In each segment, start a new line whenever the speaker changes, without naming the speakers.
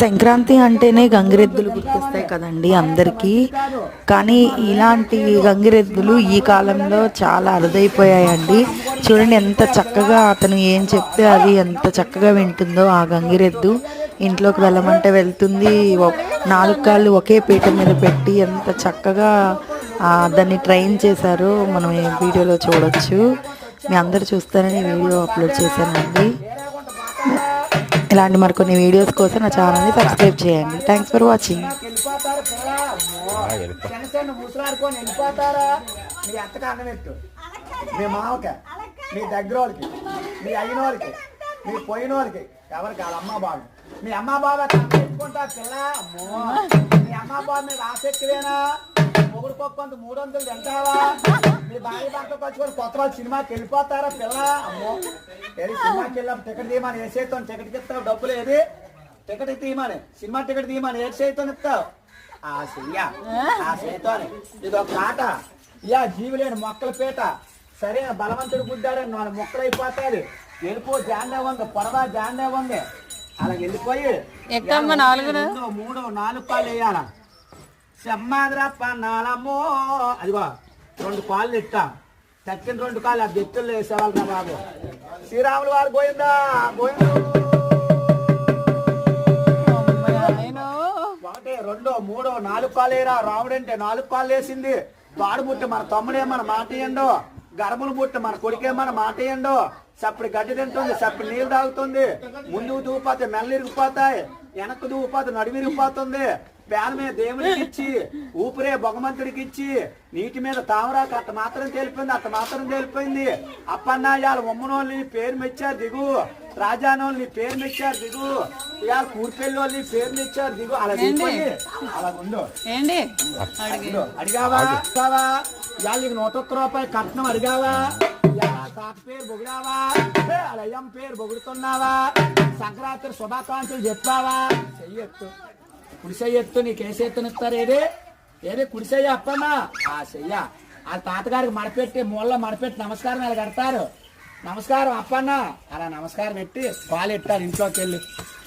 సంక్రాంతి అంటేనే గంగిరెద్దులు గుర్తొస్తాయి కదండి అందరికీ. కానీ ఇలాంటి గంగిరెద్దులు ఈ కాలంలో చాలా అరుదైపోయాయండి. చూడండి ఎంత చక్కగా అతను ఏం చెప్తే అది ఎంత చక్కగా వింటుందో ఆ గంగిరెద్దు. ఇంట్లోకి వెళ్ళమంటే వెళ్తుంది. నాలుగు కాళ్ళు ఒకే పీట మీద పెట్టి ఎంత చక్కగా దాన్ని ట్రైన్ చేశారో మనం ఈ వీడియోలో చూడొచ్చు. మీ అందరు చూస్తారని వీడియో అప్లోడ్ చేశానండి. ఇలాంటి మరికొన్ని వీడియోస్ కోసం నా ఛానల్ని సబ్స్క్రైబ్ చేయండి థ్యాంక్స్ ఫర్ వాచింగ్
వెళ్ళిపోతారు మీ మామకి మీ మీ దగ్గర వాళ్ళకి మీ అయిన వాళ్ళకి మీ పోయిన వాళ్ళకి ఎవరికి వాళ్ళ అమ్మ బాబు మీ అమ్మ బాబు పెట్టుకుంటారు పిల్ల అమ్మో మీ అమ్మ బాబు మీద ఆసక్తివేనా మొగుడు కొంత మూడు వందలు తింటావా మీ భార్య భర్త కలుసుకొని కొత్త వాళ్ళు సినిమాకి వెళ్ళిపోతారా పిల్ల? అమ్మో. ఏది సినిమాకి వెళ్ళాం. టికెట్ తీయమని ఏ చేస్తాం టికెట్ ఇస్తావు? డబ్బులు ఏది టికెట్ తీయమని. సినిమా టికెట్ తీయమని ఏ చేతితో ఇస్తావు? ఆ చెయ్య. ఆ చేతితోనే ఇది ఒక ఆట. యా జీవి లేని మొక్కల పీట. సరే బలవంతుడు గుద్దాడని నాలుగు మొక్కలు అయిపోతాది వెళ్ళిపో జాండే ఉంది పొడవా జాండే ఉంది. అలా వెళ్ళిపోయి మూడో నాలుగు కాళ్ళు వేయాల? నాలమ్మో అదిగో రెండు కాళ్ళు ఇట్టాం. తక్కిన రెండు కాళ్ళు ఆ బెత్తుల్లో వేసేవాళ్ళరా బాబు. శ్రీరాములు వారు గోయిందు ఒకటి రెండో మూడో నాలుగు కాళ్ళు వేయరా రాముడు అంటే నాలుగు కాళ్ళు వేసింది. పాడు పుట్టి మన తమ్ముడే మన మాట ఇయ్యండు. గర్భలు పుట్టి మన కొడుకే మన మాట ఇయ్యండు. సప్పుడు గడ్డి తింటుంది సప్పుడు నీళ్ళు తాగుతుంది. ముందుకు దూపోతే మెల్ల ఇరిగిపోతాయి. వెనక్కు దూపోతే నడుము పేన మీద దేవుడికి ఇచ్చి ఊపిరే భగవంతుడికి ఇచ్చి నీటి మీద తామరాకు అట్ట మాత్రం తెలిపింది అట్ట మాత్రం తెలిపోయింది. అప్పన్నాయాలు ఉమ్మనోళ్ళని పేరు మెచ్చారు దిగు. రాజానోళ్ళు నీ పేరు మెచ్చారు దిగు. ఇవాళ కూర్పెల్లి వాళ్ళు నీ పేరు మెచ్చారు దిగు. అలా అలా ఉండు. అడిగావా? అడిగావా ఇవాళ నీకు నూట ఒక్క రూపాయలు కట్నం అడిగావా? ఇవాళ తాత పేరు బొగిడావా? అయ్యమ్మ పేరు బొగుడుతున్నావా? సంక్రాంతి శుభాకాంక్షలు చెప్పావా? చెయ్యొత్తు కుడి ఎత్తు నీకు ఏ చేతునిస్తారు ఏది? ఏది? కుడిసయ్య చెయ్యి అప్పన్నా ఆ చెయ్య. ఆ తాతగారికి మడపెట్టి మూలలో మడపెట్టి నమస్కారం వాళ్ళు కడతారు? నమస్కారం అప్పన్న. అలా నమస్కారం పెట్టి పాలు ఎట్టారు ఇంట్లోకి వెళ్ళి.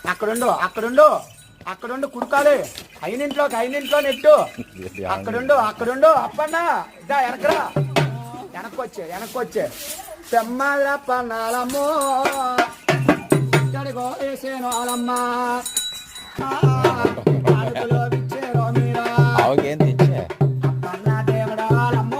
అక్కడుండు అక్కడుండు అక్కడుండు కుడుకాలి. అయినింట్లోకి అయినింట్లో నెట్టు. అక్కడుండు అక్కడుండు అప్పన్న. ఇదా వెనకరా వెనక్కొచ్చే వెనక్కొచ్చే. చెమ్మాలప్ప పన్నాలమ్మో ఇక్కడికో వేసేను
అలమ్మా